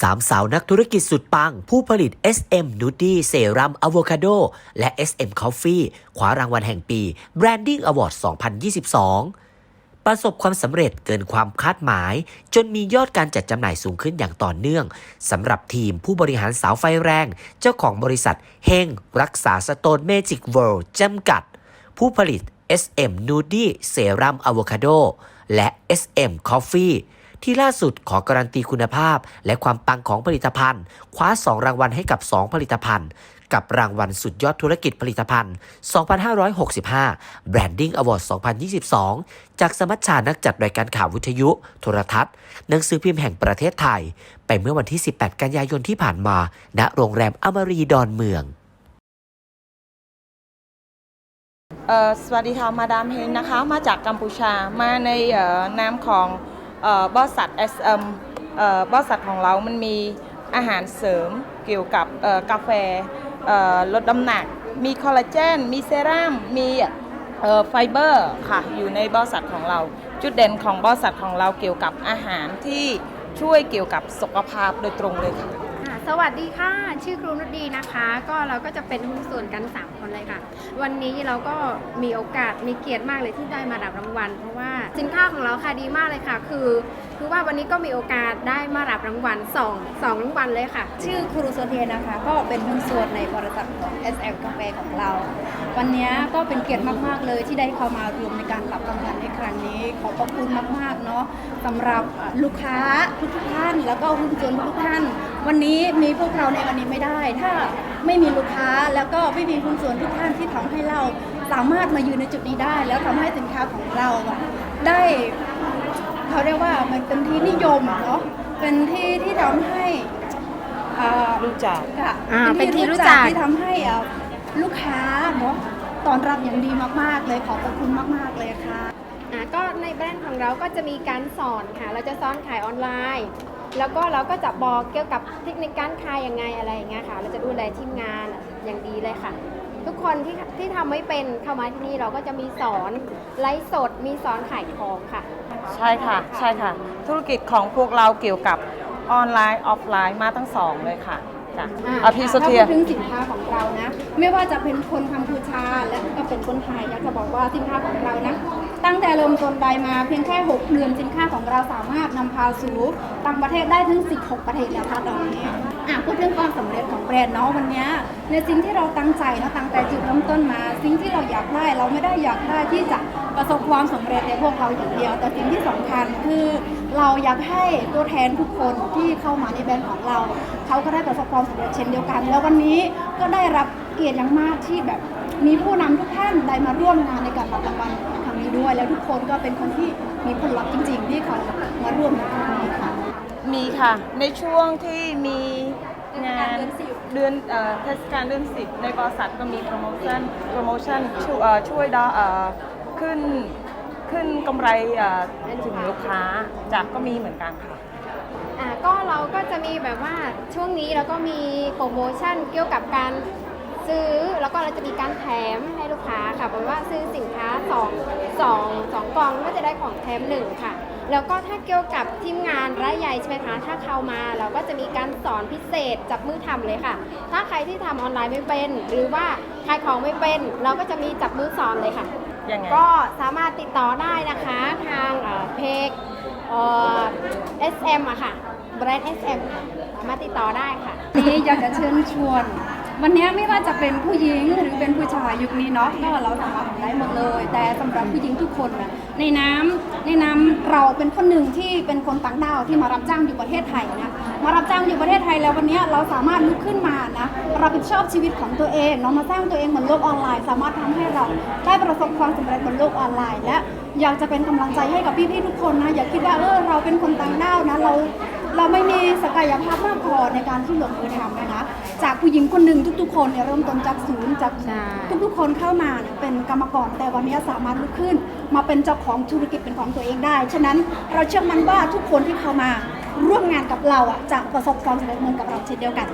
สามสาวนักธุรกิจสุดปัง ผู้ผลิต SM n u d i เซรั่มอะโวคาโดและ SM Coffee คว้ารางวัลแห่งปี Branding Award 2022 ประสบความสำเร็จเกินความคาดหมาย จนมียอดการจัดจำหน่ายสูงขึ้นอย่างต่อเนื่องสำหรับทีมผู้บริหารสาวไฟแรง เจ้าของบริษัทเฮงรักษาสโตนเมจิกเวิลด์จำกัด ผู้ผลิต SM n u d i เซรั่มอะโวคาโดและ SM Coffee ที่ล่าสุดขอการันตีคุณภาพ และความปังของผลิตภัณฑ์ คว้า 2 รางวัลให้กับ 2 ผลิตภัณฑ์ กับรางวัลสุดยอดธุรกิจผลิตภัณฑ์ 2565 Branding Award 2022 จากสมัชชานักจัดรายการข่าววิทยุ โทรทัศน์ หนังสือพิมพ์แห่งประเทศไทย ไปเมื่อวันที่ 18 กันยายนที่ผ่านมา ณ โรงแรมอมรีดอนเมือง สวัสดีค่ะมาดามเฮงนะคะ มาจากกัมพูชามาในนามของบริษัท SM เอ่อบริษัทของเรามันมีอาหารเสริมเกี่ยวกับกาแฟลดน้ำหนัก มีคอลลาเจน มีเซรั่มมีไฟเบอร์ค่ะ อยู่ในบริษัทของเรา จุดเด่นของบริษัทของเราเกี่ยวกับอาหารที่ช่วยเกี่ยวกับสุขภาพโดยตรงเลยค่ะ สวัสดีค่ะ ชื่อครูนุชดีนะคะ ก็เราก็จะเป็นหุ้นส่วนกัน 3 คนเลยค่ะ วันนี้เราก็มีโอกาสมีเกียรติมากเลยที่ได้มารับรางวัล เพราะว่าสินค้าของเราค่ะดีมากเลยค่ะ คือ คือว่าวันนี้ก็มีโอกาสได้มารับรางวัล2 2รางวัลเลยค่ะ ชื่อครูโซเทียนะคะ ก็เป็นหุ้นส่วนในบริษัทของ SM กาแฟของเรา วันนี้ก็เป็นเกียรติมากๆเลยที่ได้เข้ามารวมในการรับรางวัลในครั้งนี้ขอบพระคุณมากๆเนาะสำหรับลูกค้าทุกท่าน แล้วก็หุ้นส่วนทุกท่าน วันนี้มีพวกเราในวันนี้ไม่ได้ ถ้าไม่มีลูกค้าแล้วก็ไม่มีหุ้นส่วนทุกท่านที่ทำให้เราสามารถมายืนในจุดนี้ได้ แล้วทำให้สินค้าของเราได้เขาเรียกว่ามันเป็นที่นิยมเนาะเป็นที่ที่ทำให้อ่ารู้จักค่ะอ่าเป็นที่รู้จักที่ทำให้อ่าลูกค้าเนาะตอนรับอย่างดีมาก ๆ เลยขอบพระคุณมาก ๆ เลยค่ะอ่าก็ในแบรนด์ของเราก็จะมีการสอนค่ะ เราจะสอนขายออนไลน์ แล้วก็เราก็จะบอกเกี่ยวกับเทคนิคการขายยังไงอะไรอย่างเงี้ยค่ะ เราจะดูแลทีมงานอย่างดีเลยค่ะ ทุกคนที่ที่ทำไม่เป็นเข้ามาที่นี่เราก็จะมีสอนไลฟ์สด มีสอนขายของค่ะ ใช่ค่ะ ใช่ค่ะ ธุรกิจของพวกเราเกี่ยวกับออนไลน์ออฟไลน์มาทั้งสองเลยค่ะ จ้ะอ่าเอาพี่โซถ้าเทียพูดถึงสินค้าของเรานะ ไม่ว่าจะเป็นคนกัมพูชาและก็เป็นคนไทยอยากจะบอกว่าสินค้าของเรานะ ตั้งแต่เริ่มต้นใดมาเพียงแค่6เดือนสินค้าของเราสามารถนำพาสู่ต่างประเทศได้ถึง 16 ประเทศแล้วค่ะตอนนี้อะพูดเรื่องความสำเร็จของแบรนด์เนาะวันเนี้ยในสิ่งที่เราตั้งใจเนาะตั้งแต่จุดเริ่มต้นมา สิ่งที่เราอยากได้เราไม่ได้อยากได้ที่จะประสบความสำเร็จในพวกเราอย่างเดียว แต่สิ่งที่สำคัญคือ เราอยากให้ตัวแทนทุกคนที่เข้ามาในแบรนด์ของเรา เขาก็ได้ประสบความสำเร็จเช่นเดียวกัน แล้ววันนี้ก็ได้รับเกียรติอย่างมากที่แบบมีผู้นำทุกท่านได้มาร่วมงานในการรับรางวัลครั้งนี้ด้วย แล้วทุกคนก็เป็นคนที่มีผลลัพธ์จริง ๆ ที่เขามาร่วมในครั้งนี้ค่ะ มีค่ะ ในช่วงที่มีงานเดือนเดือนเอ่อเทศกาลเดือนสิบในบริษัทก็มีโปรโมชั่นโปรโมชั่นช่วยเอ่อช่วยดอเอ่อขึ้นขึ้นกำไรเอ่อถึงลูกค้าจากก็มีเหมือนกันค่ะ อ่าก็เราก็จะมีแบบว่าช่วงนี้เราก็มีโปรโมชั่นเกี่ยวกับการซื้อแล้วก็เราจะมีการแถมให้ลูกค้าค่ะเพราะว่าซื้อสินค้า2 2 2กล่องก็จะได้ของแถมหนึ่งค่ะ แล้วก็ถ้าเกี่ยวกับทีมงานรายใหญ่ใช่ไหมคะถ้าเข้ามาเราก็จะมีการสอนพิเศษจับมือทำเลยค่ะ ถ้าใครที่ทำออนไลน์ไม่เป็น หรือว่าขายของไม่เป็น เราก็จะมีจับมือสอนเลยค่ะยังไงก็สามารถติดต่อได้นะคะทางเอ่อเพจ เอ่อ SM อะค่ะ แบรนด์ SM มาติดต่อได้ค่ะ นี้อยากจะเชิญชวน วันนี้ไม่ว่าจะเป็นผู้หญิงหรือเป็นผู้ชายยุคนี้เนาะก็เราสามารถทำได้หมดเลย แต่สำหรับผู้หญิงทุกคนนะในน้ำในน้ำเราเป็นคนหนึ่งที่เป็นคนต่างดาวที่มารับจ้างอยู่ประเทศไทยนะ มารับจ้างอยู่ประเทศไทยแล้ววันนี้เราสามารถลุกขึ้นมานะรับผิดชอบชีวิตของตัวเองเนาะมาสร้างตัวเองบนโลกออนไลน์ สามารถทำให้เราได้ประสบความสำเร็จบนโลกออนไลน์ และอยากจะเป็นกำลังใจให้กับพี่ๆทุกคนนะอย่าคิดว่าเออเราเป็นคนต่างดาวนะเราเราไม่มีศักยภาพมากพอในการที่ลงมือทำนะคะ จากผู้หญิงคนหนึ่งทุก ๆ คนเนี่ยเริ่มต้นจากศูนย์จากใช่ทุกๆคนเข้ามาเนี่ยเป็นกรรมกรแต่วันนี้สามารถลุกขึ้น มาเป็นเจ้าของธุรกิจเป็นของตัวเองได้ ฉะนั้นเราเชื่อมั่นว่าทุกคนที่เข้ามา ร่วมงานกับเราอะจะประสบความสำเร็จเหมือนกับเราเช่นเดียวกัน